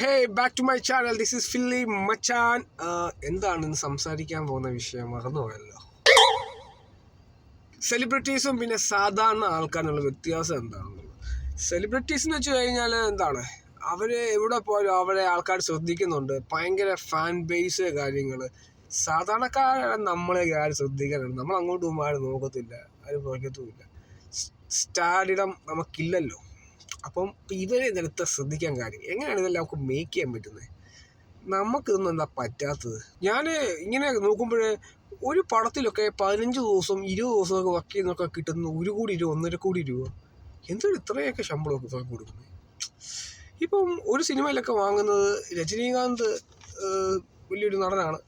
Hey back to my channel this is filly മച്ചാൻ എന്താണ് ഇന്ന് സംസാരിക്കാൻ പോകുന്ന വിഷയം മറന്നുപോയല്ലോ. സെലിബ്രിറ്റീസും പിന്നെ സാധാരണ ആൾക്കാരുള്ള വ്യത്യാസം എന്താണെന്നുള്ളത്. സെലിബ്രിറ്റീസ് എന്ന് വെച്ച് കഴിഞ്ഞാൽ എന്താണ്? അവർ എവിടെ പോയാലും അവരെ ആൾക്കാർ ശ്രദ്ധിക്കുന്നുണ്ട്. ഭയങ്കര ഫാൻ ബേസ് കാര്യങ്ങൾ സാധാരണക്കാരാണ് നമ്മളെ ആരും ശ്രദ്ധിക്കാനുണ്ട് നമ്മൾ അങ്ങോട്ടും ആരും നോക്കത്തില്ല. ആരും പുറക്കത്തുമില്ല സ്റ്റാർഡിടം നമുക്കില്ലല്ലോ. അപ്പം ഇവരെ നേരത്തെ ശ്രദ്ധിക്കാൻ കാര്യം എങ്ങനെയാണ് ഇതെല്ലാം നമുക്ക് മേക്ക് ചെയ്യാൻ പറ്റുന്നത്? നമുക്കിതൊന്നും എന്താ പറ്റാത്തത്? ഞാൻ ഇങ്ങനെ നോക്കുമ്പോൾ ഒരു പടത്തിലൊക്കെ പതിനഞ്ച് ദിവസം ഇരുപത് ദിവസമൊക്കെ വർക്ക് ചെയ്യുന്നൊക്കെ കിട്ടുന്ന ഒരു കോടി രൂപ ഒന്നര കോടി രൂപ. എന്താണ് ഇത്രയൊക്കെ ശമ്പളമൊക്കെ കൊടുക്കുന്നത്? ഇപ്പം ഒരു സിനിമയിലൊക്കെ വാങ്ങുന്നത് രജനീകാന്ത് വലിയൊരു നടനാണ്.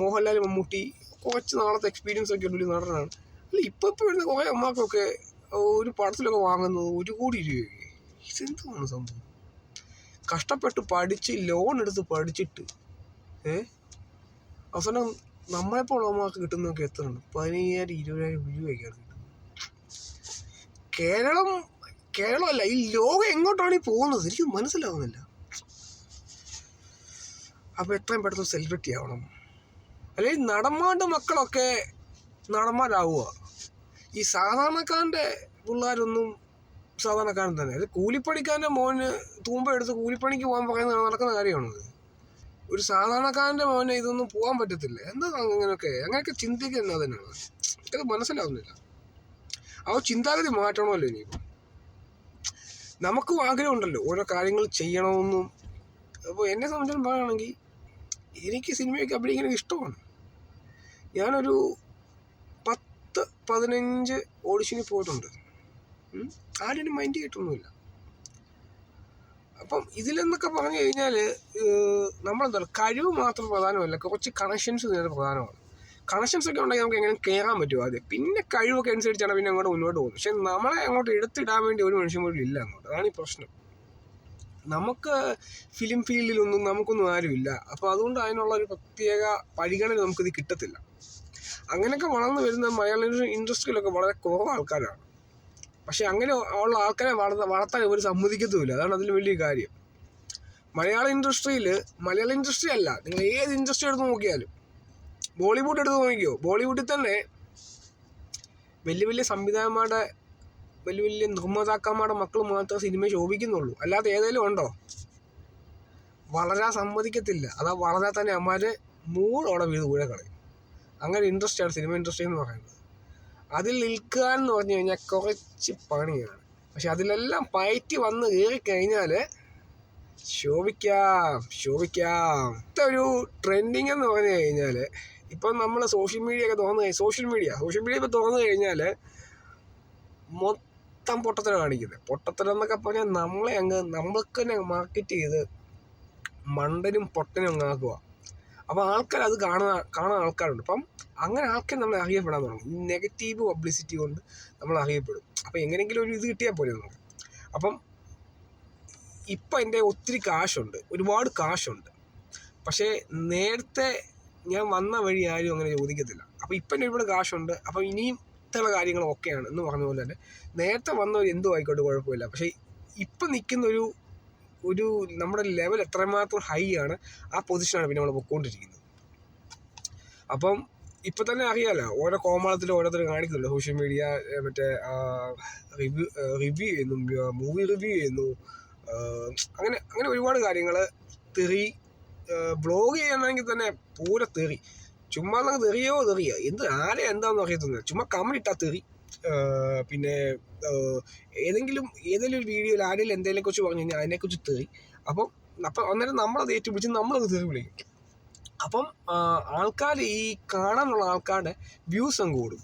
മോഹൻലാൽ മമ്മൂട്ടി കുറച്ച് നാളത്തെ എക്സ്പീരിയൻസ് ഒക്കെ ഉള്ള ഒരു നടനാണ്. അല്ല ഇപ്പോൾ ഇപ്പോൾ വരുന്ന കുറേ അമ്മക്കൊക്കെ ഒരു പടത്തിലൊക്കെ വാങ്ങുന്നത് ഒരു കോടി രൂപയൊക്കെ. ഇതെന്താണ് സംഭവം? കഷ്ടപ്പെട്ട് പഠിച്ച് ലോൺ എടുത്ത് പഠിച്ചിട്ട് ഏ? അവസാനം നമ്മളെപ്പോഴുള്ളവന്മാർക്ക് കിട്ടുന്നതൊക്കെ എത്രയാണ്? പതിനയ്യായിരം ഇരുപതിനായിരം രൂപയൊക്കെയാണ് കിട്ടുന്നത്. കേരളം കേരളമല്ല ഈ ലോകം എങ്ങോട്ടാണ് ഈ പോകുന്നത്? എനിക്ക് മനസ്സിലാവുന്നില്ല. അപ്പോൾ എത്രയും പെട്ടെന്ന് സെലിബ്രിറ്റി ആവണം. അല്ലെങ്കിൽ നടന്മാരുടെ മക്കളൊക്കെ നടന്മാരാവുക. ഈ സാധാരണക്കാരന്റെ പിള്ളേരൊന്നും സാധാരണക്കാരൻ തന്നെ. അത് കൂലിപ്പണിക്കാരന്റെ മോന് തൂമ്പ എടുത്ത് കൂലിപ്പണിക്ക് പോകാൻ പറയുന്ന നടക്കുന്ന കാര്യമാണത്. ഒരു സാധാരണക്കാരന്റെ മോനെ ഇതൊന്നും പോകാൻ പറ്റത്തില്ല. എന്താ അങ്ങനെയൊക്കെ അങ്ങനെയൊക്കെ ചിന്തിക്കുന്നത് തന്നെയാണ് എനിക്കത് മനസ്സിലാവുന്നില്ല. ആ ചിന്താഗതി മാറ്റണമല്ലോ ഇനിയിപ്പോൾ നമുക്കും ആഗ്രഹമുണ്ടല്ലോ ഓരോ കാര്യങ്ങൾ ചെയ്യണമെന്നും. അപ്പോൾ എന്നെ സംബന്ധിച്ചിടത്തോളം പറയുകയാണെങ്കിൽ എനിക്ക് സിനിമയൊക്കെ അഭിനയിക്കുന്നത് ഇഷ്ടമാണ്. ഞാനൊരു പത്ത് പതിനഞ്ച് ഓഡിഷന് പോയിട്ടുണ്ട്. ആരും മൈൻഡ് ചെയ്തിട്ടൊന്നുമില്ല അപ്പം ഇതിലെന്നൊക്കെ പറഞ്ഞു കഴിഞ്ഞാൽ നമ്മളെന്താ പറയുക കഴിവ് മാത്രം പ്രധാനമല്ല കുറച്ച് കണക്ഷൻസ് നേരെ പ്രധാനമാണ്. കണക്ഷൻസ് ഒക്കെ ഉണ്ടെങ്കിൽ നമുക്ക് എങ്ങനെ കയറാൻ പറ്റും ആദ്യം. പിന്നെ കഴിവൊക്കെ അനുസരിച്ചാണ് പിന്നെ അങ്ങോട്ട് മുന്നോട്ട് പോകുന്നത്. പക്ഷെ നമ്മളെ അങ്ങോട്ട് എടുത്തിടാൻ വേണ്ടി ഒരു മനുഷ്യൻ പോലും ഇല്ല അങ്ങോട്ട്. അതാണ് ഈ പ്രശ്നം. നമുക്ക് ഫിലിം ഫീൽഡിലൊന്നും നമുക്കൊന്നും ആരുമില്ല. അപ്പോൾ അതുകൊണ്ട് അതിനുള്ള ഒരു പ്രത്യേക പരിഗണന നമുക്കിത് കിട്ടത്തില്ല. അങ്ങനെയൊക്കെ വളർന്നു വരുന്ന മലയാള ഇൻഡസ്ട്രിയിലൊക്കെ വളരെ കുറവ് ആൾക്കാരാണ്. പക്ഷെ അങ്ങനെ ഉള്ള ആൾക്കാരെ വളർത്ത വളർത്താൻ ഇവർ സമ്മതിക്കത്തുമില്ല. അതാണ് അതിൽ വലിയ കാര്യം. മലയാള ഇൻഡസ്ട്രിയിൽ മലയാള ഇൻഡസ്ട്രി അല്ല നിങ്ങൾ ഏത് ഇൻഡസ്ട്രി എടുത്ത് നോക്കിയാലും. ബോളിവുഡ് എടുത്ത് നോക്കിയോ ബോളിവുഡിൽ തന്നെ വലിയ വലിയ സംവിധായകന്മാരുടെ വലിയ വലിയ നിർമ്മാതാക്കന്മാരുടെ മക്കൾ മാത്രമേ സിനിമ ശോഭിക്കുന്നുള്ളൂ. അല്ലാതെ ഏതെങ്കിലും ഉണ്ടോ? വളരാൻ സമ്മതിക്കത്തില്ല. അതാ വളരാൻ തന്നെ അമ്മമാർ മൂടോടെ വീട് കൂടെ കളയും. അങ്ങനെ ആണ് സിനിമ ഇൻഡസ്ട്രി എന്ന് പറയുന്നത്. അതിൽ നിൽക്കുക എന്ന് പറഞ്ഞു കഴിഞ്ഞാൽ കുറച്ച് പണിയാണ്. പക്ഷെ അതിലെല്ലാം പയറ്റി വന്ന് കയറി കഴിഞ്ഞാൽ ശോഭിക്കാം ശോഭിക്കാം. ഒരു ട്രെൻഡിങ് എന്ന് പറഞ്ഞു കഴിഞ്ഞാൽ ഇപ്പം നമ്മൾ സോഷ്യൽ മീഡിയ ഒക്കെ കഴിഞ്ഞാൽ സോഷ്യൽ മീഡിയ സോഷ്യൽ മീഡിയ ഇപ്പോൾ തോന്നു കഴിഞ്ഞാൽ മൊത്തം പൊട്ടത്തരം കാണിക്കുന്നത് പൊട്ടത്തരം എന്നൊക്കെ പറഞ്ഞാൽ നമ്മളെ അങ്ങ് നമ്മൾക്ക് തന്നെ മാർക്കറ്റ് ചെയ്ത് മണ്ടനും പൊട്ടനും അങ്ങ് ആക്കുക അപ്പോൾ ആൾക്കാർ അത് കാണുന്ന കാണാൻ ആൾക്കാരുണ്ട്. അപ്പം അങ്ങനെ ആൾക്കാർ നമ്മളെ അറിയപ്പെടാൻ തുടങ്ങും. നെഗറ്റീവ് പബ്ലിസിറ്റി കൊണ്ട് നമ്മൾ അറിയപ്പെടും. അപ്പോൾ എങ്ങനെയെങ്കിലും ഒരു ഇത് കിട്ടിയാൽ പോലെ നമുക്ക്. അപ്പം ഇപ്പം എന്റെ ഒത്തിരി കാശുണ്ട്. ഒരുപാട് കാശുണ്ട്. പക്ഷേ നേരത്തെ ഞാൻ വന്ന വഴി ആരും അങ്ങനെ ചോദിക്കത്തില്ല. അപ്പോൾ ഇപ്പം എന്റെ ഒരുപാട് കാശുണ്ട്. അപ്പം ഇനിയും ഇത്തരം കാര്യങ്ങൾ ഓക്കെയാണ് എന്ന് പറഞ്ഞ പോലെ തന്നെ നേരത്തെ വന്നവർ എന്തും ആയിക്കോട്ടെ കുഴപ്പമില്ല. പക്ഷേ ഇപ്പം നിൽക്കുന്ന ഒരു നമ്മുടെ ലെവൽ എത്രമാത്രം ഹൈ ആണ് ആ പൊസിഷനാണ് പിന്നെ നമ്മൾ പൊയ്ക്കൊണ്ടിരിക്കുന്നത് അപ്പം ഇപ്പം തന്നെ അറിയാമല്ലോ ഓരോ കോമാളത്തിൽ ഓരോരുത്തർ കാണിക്കുന്നുണ്ട്. സോഷ്യൽ മീഡിയ മറ്റേ റിവ്യൂ റിവ്യൂ ചെയ്യുന്നു മൂവി റിവ്യൂ ചെയ്യുന്നു. അങ്ങനെ അങ്ങനെ ഒരുപാട് കാര്യങ്ങൾ തെറി ബ്ലോഗ് ചെയ്യണമെങ്കിൽ തന്നെ പൂര തെറി. ചുമ്മാ നമുക്ക് തെറിയോ തെറിയോ? എന്ത് ആരെ എന്താണെന്ന് അറിയത്തുന്നില്ല ചുമ്മാ കമന്റ് ഇട്ടാൽ തെറി. പിന്നെ ഏതെങ്കിലും ഏതെങ്കിലും ഒരു വീഡിയോയിൽ ആരെങ്കിലും എന്തെങ്കിലും കുറിച്ച് പറഞ്ഞു കഴിഞ്ഞാൽ അതിനെക്കുറിച്ച് തേറി. അപ്പം അപ്പം അന്നേരം നമ്മളത് ഏറ്റുപിടിച്ച് നമ്മളത് തേറി വിളിക്കും. അപ്പം ആൾക്കാർ ഈ കാണാനുള്ള ആൾക്കാരുടെ വ്യൂസ് അങ്ങ് കൂടും.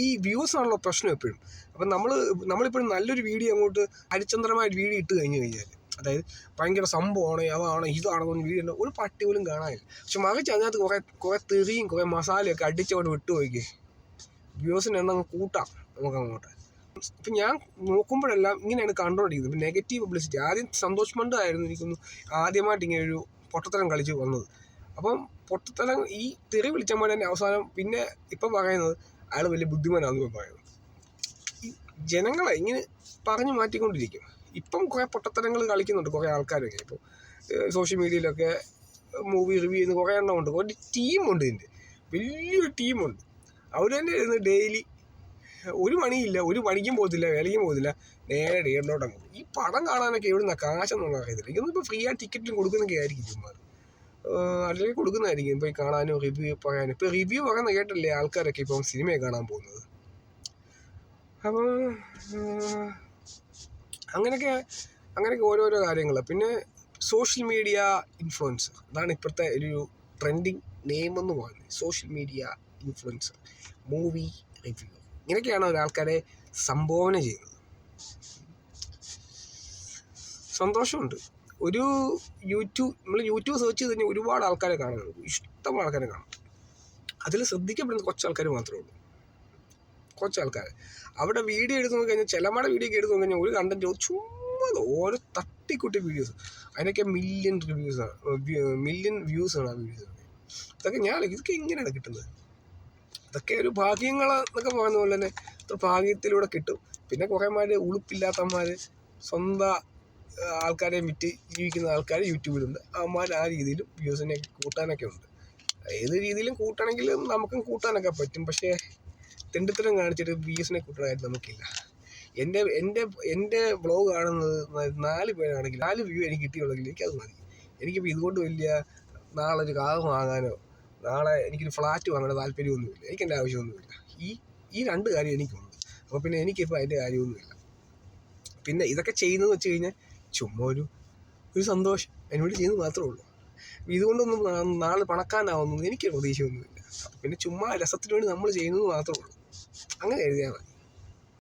ഈ വ്യൂസ് ആണല്ലോ പ്രശ്നം എപ്പോഴും. അപ്പം നമ്മൾ നമ്മളിപ്പോഴും നല്ലൊരു വീഡിയോ അങ്ങോട്ട് ഹരിചന്ദ്രമായ വീഡിയോ ഇട്ട് കഴിഞ്ഞ് കഴിഞ്ഞാൽ അതായത് ഭയങ്കര സംഭവമാണ് അതാണ് ഇതാണെന്ന് വീഡിയോ ഒരു പട്ടി പോലും കാണാനില്ല. പക്ഷെ മറിച്ച് അതിനകത്ത് കുറേ കുറേ തെറിയും കുറേ മസാലയൊക്കെ അടിച്ചങ്ങോട്ട് വിട്ടു പോയിക്കേ വ്യൂസിന് എണ്ണം കൂട്ടാം. നമുക്ക് അങ്ങോട്ട്. ഇപ്പം ഞാൻ നോക്കുമ്പോഴെല്ലാം ഇങ്ങനെയാണ് കണ്ടുകൊണ്ടിരിക്കുന്നത് ഇപ്പം നെഗറ്റീവ് പബ്ലിസിറ്റി ആദ്യം സന്തോഷ് മണ്ട് ആയിരുന്നു എനിക്കൊന്ന് ആദ്യമായിട്ട് ഇങ്ങനെ ഒരു പൊട്ടത്തരം കളിച്ച് വന്നത്. അപ്പം പൊട്ടത്തരം ഈ തെറി വിളിച്ചപ്പോൾ തന്നെ അവസാനം പിന്നെ ഇപ്പം പറയുന്നത് അയാൾ വലിയ ബുദ്ധിമാനാണെന്ന് ഇപ്പം പറയുന്നത് ഈ ജനങ്ങളെ ഇങ്ങനെ പറഞ്ഞു മാറ്റിക്കൊണ്ടിരിക്കും. ഇപ്പം കുറേ പൊട്ടത്തരങ്ങൾ കളിക്കുന്നുണ്ട് കുറേ ആൾക്കാരൊക്കെ. ഇപ്പോൾ സോഷ്യൽ മീഡിയയിലൊക്കെ മൂവി റിവ്യൂ ചെയ്യുന്ന കുറേ എണ്ണം ഉണ്ട്. ഒരു ടീമുണ്ട് ഇതിന്റെ. വലിയൊരു ടീമുണ്ട് അവർ തന്നെ ഇരുന്ന് ഡെയിലി ഒരു പണിയില്ല ഒരു പണിക്കും പോകത്തില്ല വേലയ്ക്കും പോകത്തില്ല നേരെ ഡിയറിനോട്ടം അങ്ങ് ഈ പടം കാണാനൊക്കെ എവിടുന്ന കാശെന്നുള്ള അറിയത്തില്ല ഇതൊന്നും ഇപ്പോൾ ഫ്രീ ആയിട്ട് ടിക്കറ്റിലും കൊടുക്കുന്നൊക്കെ ആയിരിക്കും ചുമ്മാ. അല്ലെങ്കിൽ കൊടുക്കുന്നതായിരിക്കും. ഈ കാണാനും റിവ്യൂ പറയാനും. ഇപ്പോൾ റിവ്യൂ പറയുന്ന കേട്ടല്ലേ ആൾക്കാരൊക്കെ ഇപ്പം സിനിമയെ കാണാൻ പോകുന്നത്? അപ്പം അങ്ങനെയൊക്കെ അങ്ങനെയൊക്കെ ഓരോരോ കാര്യങ്ങൾ. പിന്നെ സോഷ്യൽ മീഡിയ ഇൻഫ്ലുവൻസർ അതാണ് ഇപ്പോഴത്തെ ഒരു ട്രെൻഡിങ് നെയിം എന്ന് പറയുന്നത്. Social media influencer movie review ഇങ്ങനെയൊക്കെയാണ് ഒരാൾക്കാരെ സംഭാവന ചെയ്യുന്നത്. സന്തോഷമുണ്ട്. ഒരു യൂട്യൂബ് നമ്മൾ യൂട്യൂബ് സെർച്ച് ചെയ്ത് കഴിഞ്ഞാൽ ഒരുപാട് ആൾക്കാരെ കാണുന്നുണ്ട്. ഇഷ്ടം ആൾക്കാരെ കാണും അതിൽ ശ്രദ്ധിക്കപ്പെടുന്ന കുറച്ച് ആൾക്കാർ മാത്രമേ ഉള്ളൂ. കുറച്ച് ആൾക്കാർ അവിടെ വീഡിയോ എടുത്ത് നോക്കി കഴിഞ്ഞാൽ ചിലമാടെ വീഡിയോ ഒക്കെ എടുത്ത് നോക്കി കഴിഞ്ഞാൽ ഒരു കണ്ടന്റ് ചുമ്മാ ഓരോ തട്ടിക്കുട്ടി വീഡിയോസ് അതിനൊക്കെ മില്യൺ റിവ്യൂസാണ് മില്യൺ വ്യൂസാണ് ആ വീഡിയോസ് ഇതൊക്കെ ഞാൻ ഇതൊക്കെ എങ്ങനെയാണ് കിട്ടുന്നത്? ഇതൊക്കെ ഒരു ഭാഗ്യങ്ങൾ എന്നൊക്കെ പറയുന്ന പോലെ തന്നെ ഇത്ര ഭാഗ്യത്തിലൂടെ കിട്ടും. പിന്നെ കുറേമാർ ഉളുപ്പില്ലാത്തമാർ സ്വന്തം ആൾക്കാരെ വിറ്റ് ജീവിക്കുന്ന ആൾക്കാർ യൂട്യൂബിലുണ്ട്. അവന്മാർ ആ രീതിയിലും വ്യൂസിനെ കൂട്ടാനൊക്കെ ഉണ്ട്. ഏത് രീതിയിലും കൂട്ടണമെങ്കിൽ നമുക്കും കൂട്ടാനൊക്കെ പറ്റും. പക്ഷേ തെണ്ടിത്തരം കാണിച്ചിട്ട് വ്യൂസിനെ കൂട്ടണമായിട്ട് നമുക്കില്ല. എന്റെ എന്റെ എന്റെ വ്ളോഗ് കാണുന്നത് നാല് പേരാണെങ്കിൽ നാല് വ്യൂ എനിക്ക് കിട്ടിയുള്ളെങ്കിൽ എനിക്കത് മതി. എനിക്കിപ്പോൾ ഇതുകൊണ്ട് വലിയ നാളെ ഒരു വാങ്ങാനോ നാളെ എനിക്കൊരു ഫ്ലാറ്റ് വാങ്ങാനോ താല്പര്യമൊന്നുമില്ല. എനിക്ക് എന്റെ ആവശ്യമൊന്നുമില്ല. ഈ ഈ രണ്ട് കാര്യം എനിക്കുണ്ട്. അപ്പോൾ പിന്നെ എനിക്കിപ്പോൾ അതിന്റെ കാര്യമൊന്നുമില്ല. പിന്നെ ഇതൊക്കെ ചെയ്യുന്നതെന്ന് വെച്ച് കഴിഞ്ഞാൽ ചുമ്മാ ഒരു ഒരു സന്തോഷം. അതിനുവേണ്ടി ചെയ്യുന്നത് മാത്രമേ ഉള്ളൂ. ഇതുകൊണ്ടൊന്നും നാളെ പണക്കാരനാവുന്നത് എനിക്ക് പ്രതീക്ഷയൊന്നുമില്ല. പിന്നെ ചുമ്മാ രസത്തിന് വേണ്ടി നമ്മൾ ചെയ്യുന്നത് മാത്രമേ ഉള്ളൂ. അങ്ങനെ എഴുതിയാൽ മതി.